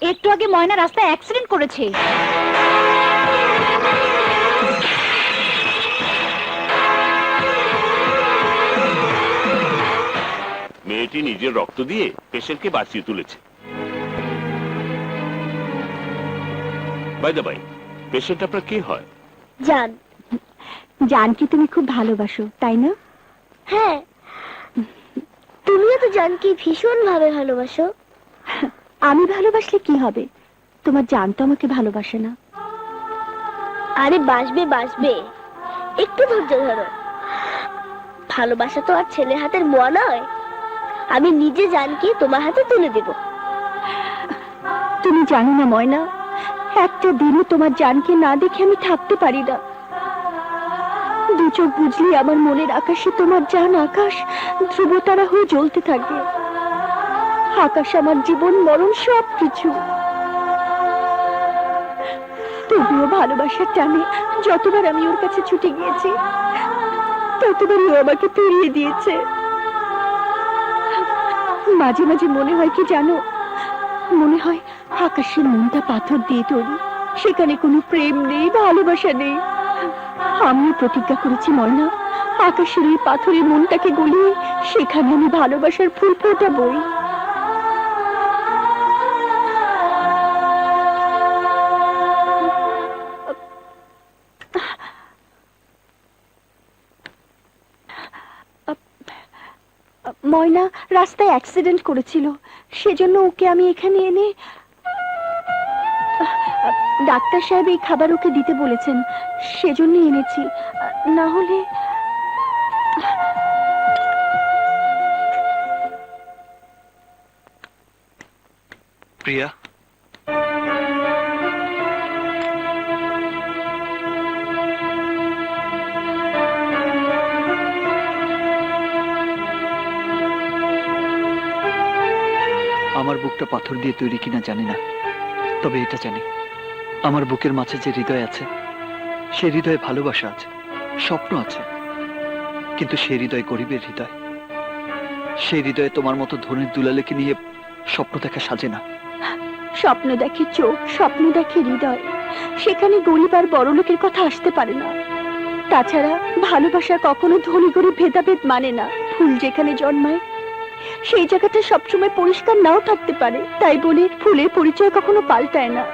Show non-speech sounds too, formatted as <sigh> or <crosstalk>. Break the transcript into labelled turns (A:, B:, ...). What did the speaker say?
A: একটু আগে ময়না রাস্তায় অ্যাক্সিডেন্ট করেছে।
B: মেয়েটি নিজের রক্ত দিয়ে পেশেন্টকে বাঁচিয়ে তুলেছে। বাই দা বাই পেশেন্ট আপনার কে হয়?
C: জান।
A: জানকি তুমি খুব ভালোবাসো তাই না?
C: হ্যাঁ। তুমিও তো জানকি ভীষণ ভাবে ভালোবাসো। <laughs>
A: আমি ভালোবাসলে কি হবে? তোমার জান তো আমাকে ভালোবাসে না।
C: আরে বাসবে বাসবে একটু ধৈর্য ধরো। ভালোবাসা তো আর ছেলে হাতের মোয়া নয়। আমি নিজে জানকি তোমার হাতে তুলে দেব।
A: তুমি জানো না ময়না। একটা দিনও তোমার জানকে না দেখে আমি থাকতে পারি না। দু চোখ বুঝলি আমার মনের আকাশে তোমার জান আকাশ ধ্রুবতারা হয়ে জ্বলতে থাকে। আকাশ আমার জীবন, মরণ সব কিছু তবুও ভালোবাসার টানে, যতবার আমি ওর কাছে ছুটে গিয়েছি, ততবারই ও আমাকে ফিরিয়ে দিয়েছে। মাঝে মাঝে মনে হয় কি জানো? মনে হয় আকাশের মনটা পাথর দিয়ে তৈরি। সেখানে কোনো প্রেম নেই, ভালোবাসা নেই। আমিও প্রতিজ্ঞা করেছি, ময়না, আকাশের ওই পাথরের মনটাকে গলিয়ে সেখানে আমি ভালোবাসার ফুল ফোটাবই। ময়না রাস্তায় অ্যাক্সিডেন্ট করেছিল। সেজন্য ওকে আমি এখানে এনে, ডাক্তার সাহেব এই খাবার ওকে দিতে বলেছেন সেজন্য এনেছি। না হলে
D: প্রিয়া আমার বুকটা পাথর দিয়ে তৈরি কিনা জানি না, তবে এটা জানি। আমার বুকের মাঝে যে হৃদয় আছে সে হৃদয়ে ভালোবাসা আছে, স্বপ্ন আছে। কিন্তু সে হৃদয় গরিবের হৃদয়। সেই হৃদয়ে তোমার মতো ধনের দুলালেকে নিয়ে স্বপ্ন দেখা সাজে না।
A: স্বপ্ন দেখে চোখ, স্বপ্ন দেখে হৃদয়। সেখানে গরিব আর বড় লোকের কথা আসতে পারে না। তাছাড়া ভালোবাসা কখনো ধনী গরিব ভেদাভেদ মানে না। ফুল যেখানে জন্মায় সেই জায়গাটা সবসময় পরিষ্কার নাও থাকতে পারে। তাই বলে ফুলের পরিচয় কখনো পাল্টায় না।